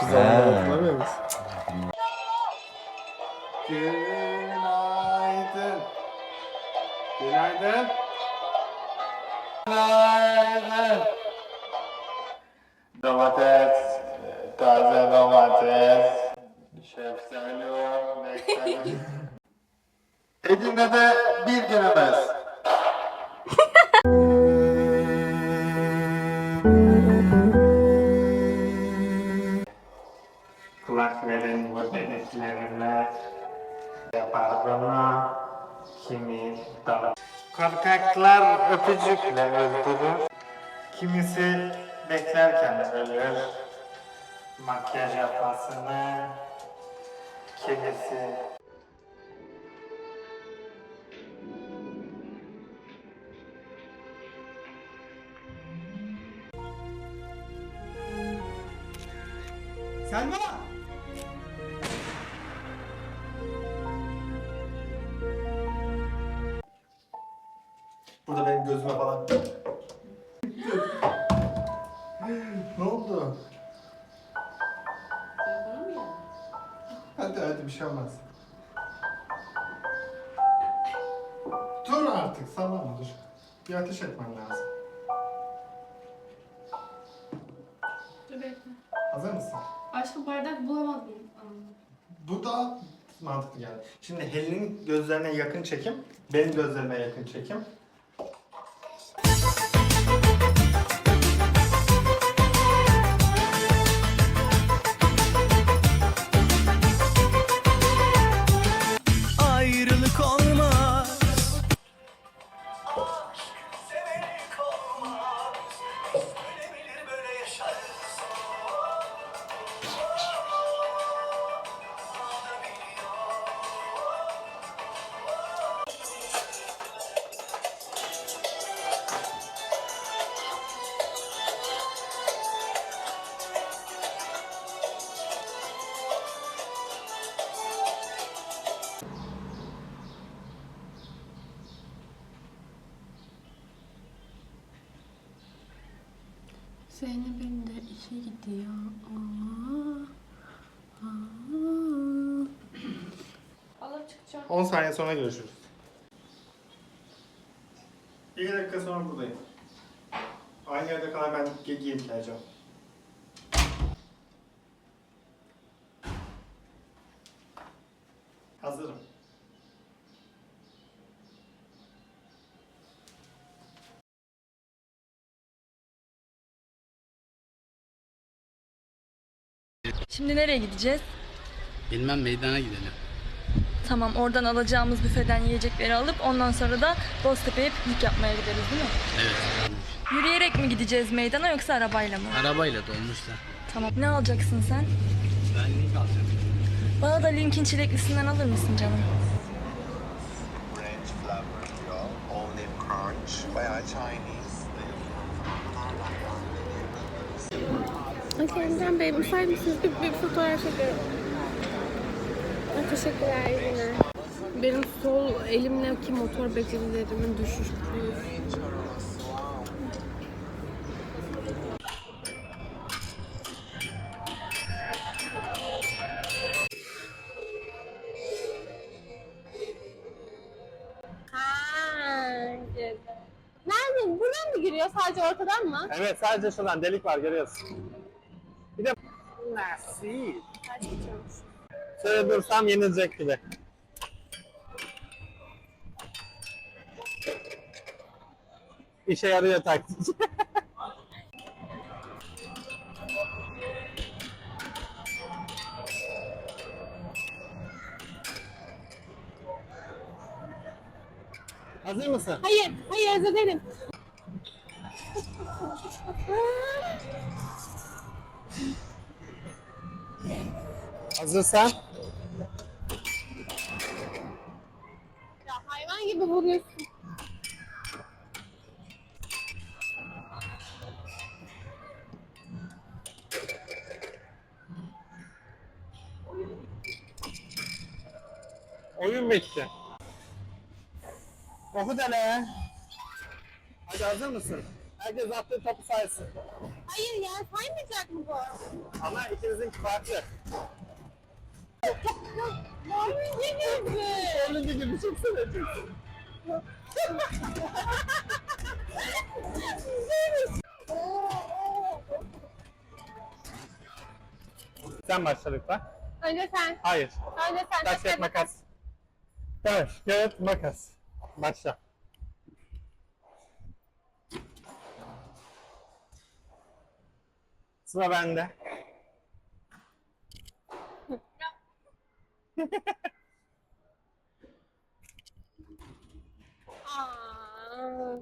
Şu zamanda He. hatırlamıyor musun? Günaydın. Günaydın. Günaydın. Domates, taze domates. Şef söylüyor, bekleyin. Edirne'de bir günümüz. Kulak Bunu kimi da. Korkaklar öpücükle öldürür. Kimisi beklerken ölür. Makyaj yapmasını. Kimisi Selma! Hadi hadi bir şey olmaz. Dur artık sallama dur. Bir ateş etmen lazım. Dur bekle. Hazır mısın? Başka bardak bulamadım. Bu da mantıklı geldi. Şimdi Helen'in gözlerine yakın çekim, benim gözlerime yakın çekim. Zeynep'in de işe gidiyor. Alıp çıkacağım. 10 saniye sonra görüşürüz. 2 dakika sonra buradayım. Aynı yerde kadar ben giyip geleceğim. Hazırım. Şimdi nereye gideceğiz? Bilmem meydana gidelim. Tamam oradan alacağımız büfeden yiyecekleri alıp ondan sonra da Boztepe'ye piknik yapmaya gideriz değil mi? Evet. Yürüyerek mi gideceğiz meydana yoksa arabayla mı? Arabayla dolmuşlar. Tamam. Ne alacaksın sen? Ben link alacağım. Bana da Link'in çileklisinden alır mısın canım? Crunch. Bayağı Chinese. Okey Emre Bey, müsait misiniz? Bir, bir fotoğraf çekiyorum. Teşekkürler yine. Benim sol elimdeki motor becerilerimin düşüştüğü. Nerede? Buradan mı giriyor? Sadece ortadan mı? Evet sadece şuradan delik var görüyorsun. Bir de nasıl? Şöyle dursam yenilecek gibi. İşe yarıyor taktik. Hazır mısın? Hayır, hayır hazır değilim. Hazırsan. Ya hayvan gibi vuruyorsun. Oyun bitti. Topu dene. Hadi hazır mısın? Herkes attığı topu saysın. Hayır ya saymayacak mı bu? Ama ikinizin farklı. Ölünce gibi çeksene. Sen başla lütfen. Önce sen. Hayır. Önce sen. Taş kağıt makas. Taş kağıt makas. Başla. Sıra bende.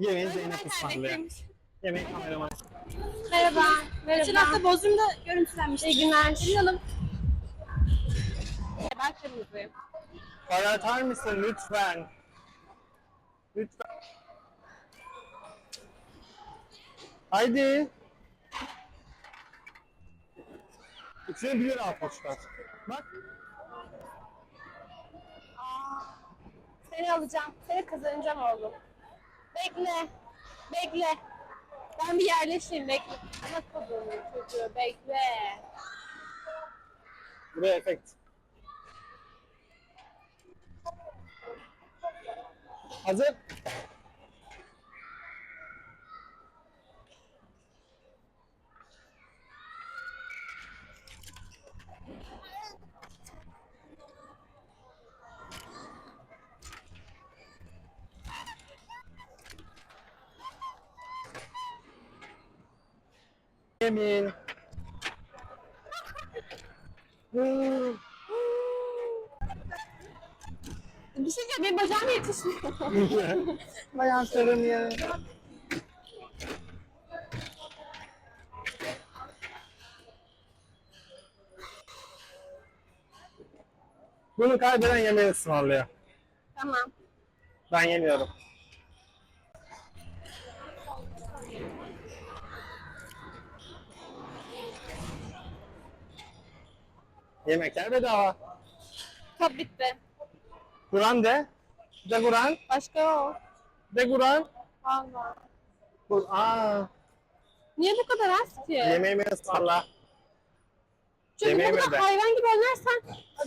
Yemeği Zeynep ısmarlıyor. Yemeği kameraman. Merhaba. Merhaba. Geçen hafta Bodrum'da görüntülenmişti. İyi günler. Hanım. Ben kırmızıyım. Para atar mısın lütfen? Lütfen. Haydi. İçine bir lira atmışlar. Bak. Seni alacağım. Seni kazanacağım oğlum. Bekle. Bekle. Ben bir yerleşeyim bekle. Ana kadının çocuğu bekle. Buraya efekt. Hazır. Yemin. Bir şey diyeceğim benim bacağım yetişmiyor. Bayağı sarım ya. Bunu kaybeden yemeği ısmarlıyor. tamam. Ben yemiyorum. Yemekler bedava. Top bitti. Kur'an de. De Kur'an. Başka yok. De Kur'an. Valla. Kur'an. Niye bu kadar az ki? Yemeğimi ısmarla. Çünkü yemeğimi bu kadar de. hayvan gibi oynarsan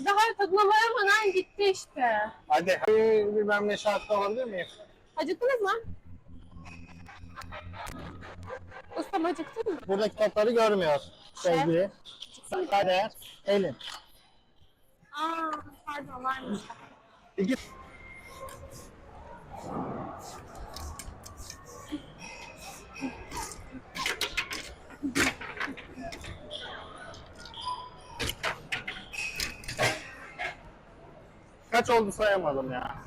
daha tadına varamadan gitti işte. Hadi. Bir bilmem ne şartlı olabilir miyim? Acıktınız mı? Ustam acıktın mı? Buradaki topları görmüyor. Sevgili. Kader. Elin. Aa pardon varmış. İki. Kaç oldu sayamadım ya.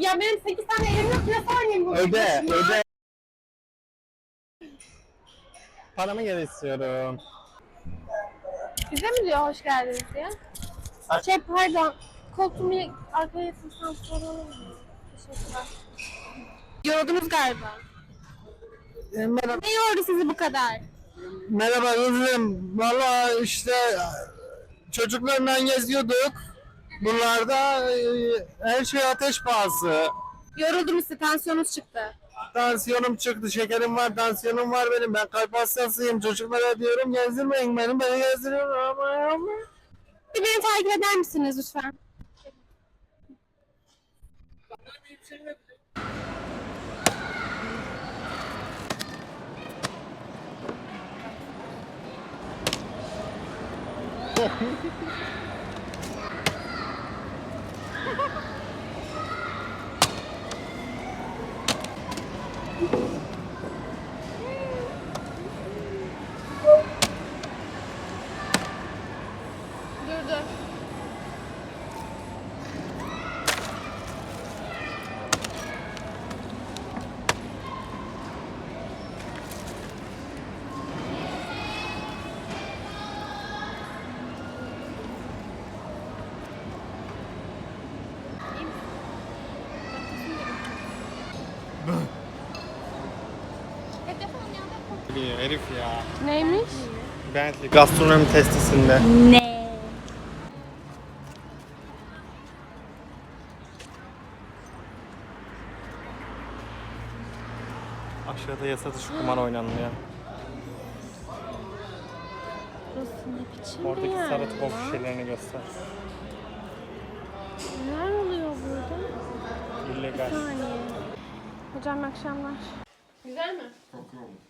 Ya benim 8 tane elim yok nasıl oynayayım bu Öde, başıma? öde. Paramı geri istiyorum. Bize mi diyor hoş geldiniz diye? Ay. Şey pardon. Koltuğumu arkaya yatırsam soralım mı? Teşekkürler. Yoruldunuz galiba. Merhaba. Ne yordu sizi bu kadar? Merhaba Özlem. Valla işte çocuklarla geziyorduk. Bunlarda e, her şey ateş pahası. Yoruldunuz size tansiyonunuz çıktı. Tansiyonum çıktı, şekerim var, tansiyonum var benim. Ben kalp hastasıyım. Çocuklara diyorum gezdirmeyin beni. Beni gezdiriyorlar ama ama. Bir beni takip eder misiniz lütfen? Biliyor herif ya. Neymiş? Bentley gastronomi testisinde. Ne? Aşağıda yasa dışı kumar oynanıyor. Burası ne biçim Oradaki bir yer sarı top şişelerini göster. Neler oluyor burada? Bir saniye. Hocam akşamlar. Güzel mi? Çok yoğun.